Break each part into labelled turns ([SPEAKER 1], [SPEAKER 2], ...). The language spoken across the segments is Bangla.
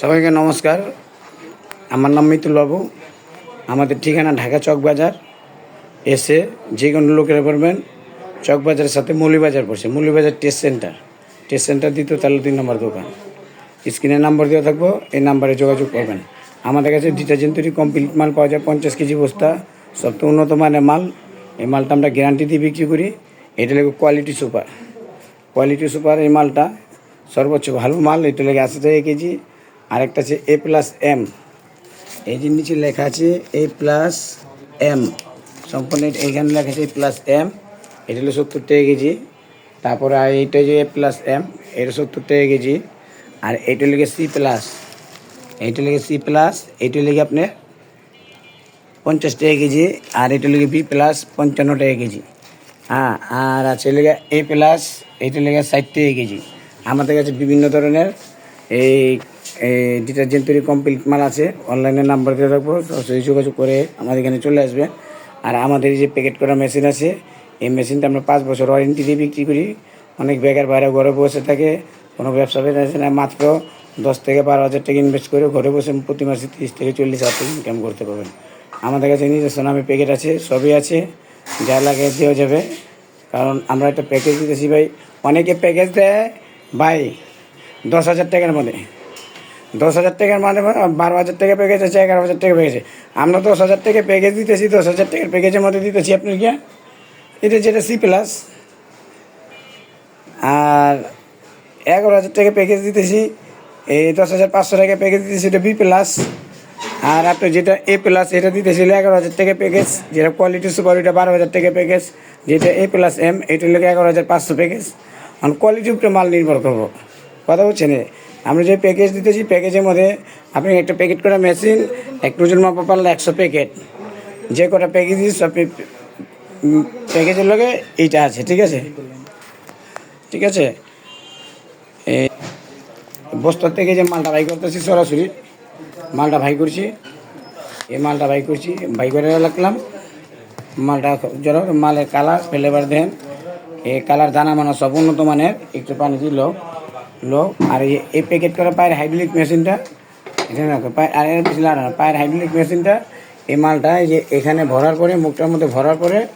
[SPEAKER 1] সবাইকে নমস্কার। আমার নাম মিতুল বাবু আমাদের ঠিকানা ঢাকা চক বাজার। এসে যে কোনো লোকেরা চক বাজারের সাথে মৌলিবাজার পড়ছে। Moulibazar test centre test centre দ্বিতীয় তাহলে তিন নম্বর দোকান। স্ক্রিনে নাম্বার দেওয়া থাকব, এই নাম্বারে যোগাযোগ করবেন। আমাদের কাছে ডিটারজেন্ট তৈরি কমপ্লিট মাল পাওয়া যায়, পঞ্চাশ কেজি বস্তা। সবচেয়ে উন্নত মানের মাল। এই মালটা আমরা গ্যারান্টি দিয়ে বিক্রি করি। এটা লেগে কোয়ালিটি সুপার কোয়ালিটি সুপার এই মালটা। সর্বোচ্চ ভালো মাল, এটা লেগে আশি টাকা কেজি। আরেকটা আছে এ প্লাস এম এই নিচে লেখা আছে এ প্লাস এম সম্পূর্ণ এইখানে লেখা আছে এ প্লাস এম এটা হলো সত্তর টাকা কেজি। তারপরে এইটা যে এ প্লাস এম এটা সত্তর টাকা কেজি। আর এইটা লেগে সি প্লাস এইটা লেগে সি প্লাস এইটা লেগে আপনার পঞ্চাশ টাকা কেজি। আর এটা লেগে বি প্লাস পঞ্চান্ন টাকা কেজি। হ্যাঁ আর আছে লেগে এ প্লাস এইটা লেগে ষাট টাকা কেজি। আমাদের কাছে বিভিন্ন ধরনের এই ডিটারজেন্ট তৈরি কমপ্লিট মাল আছে। অনলাইনে নাম্বার দিয়ে রাখব, সরাসরি যোগাযোগ করে আমাদের এখানে চলে আসবে। আর আমাদের এই যে প্যাকেট করা মেশিন আছে, এই মেশিনটা আমরা পাঁচ বছর ওয়ারেন্টি দিয়ে বিক্রি করি। অনেক বেকার বাইরে ঘরে বসে থাকে, কোনো ব্যবসা আছে না, মাত্র দশ থেকে বারো হাজার টাকা ইনভেস্ট করে ঘরে বসে প্রতি মাসে তিরিশ থেকে চল্লিশ হাজার টাকা ইনকাম করতে পারবেন। আমাদের কাছে নিজস্ব নামে প্যাকেট আছে, সবই আছে, যা লাগে দেওয়া যাবে। কারণ আমরা একটা প্যাকেজ দিতেছি ভাই, অনেকে প্যাকেজ দেয়, ভাই, দশ হাজার টাকার মধ্যে। দশ হাজার টাকার মানে বারো হাজার টাকা প্যাকেজ আছে, এগারো হাজার টাকা প্যাকেজ আমরা দশ হাজার টাকা প্যাকেজ দিতেছি, দশ হাজার টাকার প্যাকেজের মধ্যে দিতেছি আপনার কি? এটা যেটা সি প্লাস আর এগারো হাজার টাকা প্যাকেজ দিতেছি, এই দশ হাজার পাঁচশো টাকা প্যাকেজ দিতেছি, এটা বি প্লাস আর আপনি যেটা এ প্লাস এটা দিতেছিল এগারো হাজার টাকা প্যাকেজ যেটা কোয়ালিটি সুপার ওইটা বারো হাজার টাকা প্যাকেজ যেটা এ প্লাস এম এটা লেগে এগারো হাজার পাঁচশো প্যাকেজ কারণ কোয়ালিটির উপরে মাল নির্ভর করব। কথা বুঝছেন? আমরা যে প্যাকেজ দিতেছি প্যাকেজের মধ্যে আপনি একটা প্যাকেট করা মেশিন এক ওজন মাপা পারলে একশো প্যাকেট যে কটা প্যাকেজ দিচ্ছি সব প্যাকেজের লগে এইটা আছে, ঠিক আছে? ঠিক আছে? বস্তার থেকে যে মালটা বাই করতেছি সরাসরি, মালটা ভাই করছি। এই মালটা ভাই করছি ভাই করে রাখলাম। মালটা জোর মালের কালার ফ্লেভার দেন। এই কালার দানা মানা সব উন্নত মানের, একটু পানি দিল লো, আর এই- এই প্যাকেট করা পায়ের হাইড্রোলিক মেশিনটা এখানে রাখো পায়ের আর এর পিছনে আর পায়ের হাইড্রোলিক মেশিনটা এই মালটা যে এখানে ভরার পরে, মুখটার মধ্যে ভরার পরে,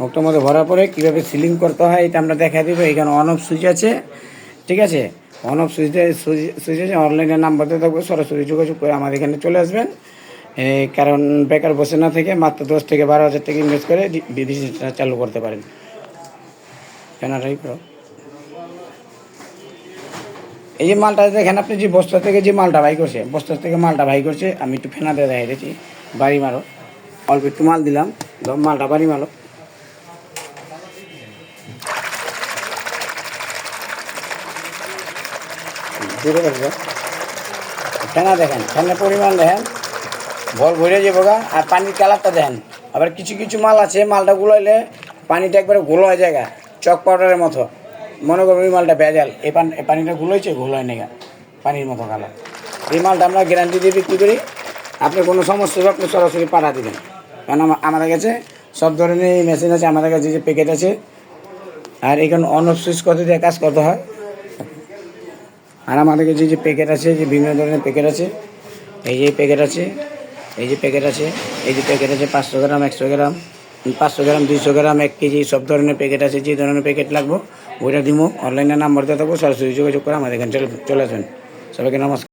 [SPEAKER 1] মুখটার মধ্যে ভরার পরে কীভাবে সিলিং করতে হয় এটা আমরা দেখা দেবো। এখানে অন অফ সুইচ আছে, ঠিক আছে? অন অফ সুইচ সুইচ আছে অনলাইনে নাম্বার দিয়ে থাকবে, সরাসরি যোগাযোগ করে আমাদের এখানে চলে আসবেন। কারণ বেকার বসে না থেকে মাত্র দশ থেকে বারো হাজার টাকা ইনভেস্ট করে বিজনেসটা চালু করতে পারেন। কেনাটাই করো। এই যে মালটা দেখেন আপনি যে বস্তা থেকে যে মালটা ভাই করছে, বস্তা থেকে মালটা ভাই করছে, আমি একটু ফেনা দিয়ে দেখাই দিয়েছি বাড়ি মারো। অল্প একটু মাল দিলাম মালটা বাড়ি মারো। ফেনা দেখেন, ফেনার পরিমাণ দেখেন। বল ভরে যাব গা, আর পানির কালারটা দেখেন। আবার কিছু কিছু মাল আছে, মালটা গুলাইলে পানিটা একবারে গুলো হয়ে যায় চক পাউডারের মতো। মনে করব এই মালটা ভেজাল, এই পান পানিটা গুলোইছে গুলো হয় না পানির মতো কালার এই মালটা আমরা গ্যারান্টি দিয়ে বিক্রি করি, আপনি কোনো সমস্যা আপনি সরাসরি পাঠা দেবেন। কারণ আমাদের কাছে সব ধরনের মেশিন আছে, আমাদের কাছে যে প্যাকেট আছে। আর এখানে অন সুইচ কত দিয়ে কাজ করতে হয়? আর আমাদের কাছে যে প্যাকেট আছে, যে বিভিন্ন ধরনের প্যাকেট আছে, এই যে প্যাকেট আছে, এই যে প্যাকেট আছে, এই যে প্যাকেট আছে পাঁচশো গ্রাম, একশো গ্রাম। পাঁচশো গ্রাম, দুইশো গ্রাম, এক কেজি, সব ধরনের প্যাকেট আছে, যে ধরনের প্যাকেট লাগবো, ওইটা দিব অনলাইনে নাম্বার দিয়ে থাকব, সরাসরি যোগাযোগ করে আমাদের এখানে চলে আসবেন। সবাইকে নমস্কার।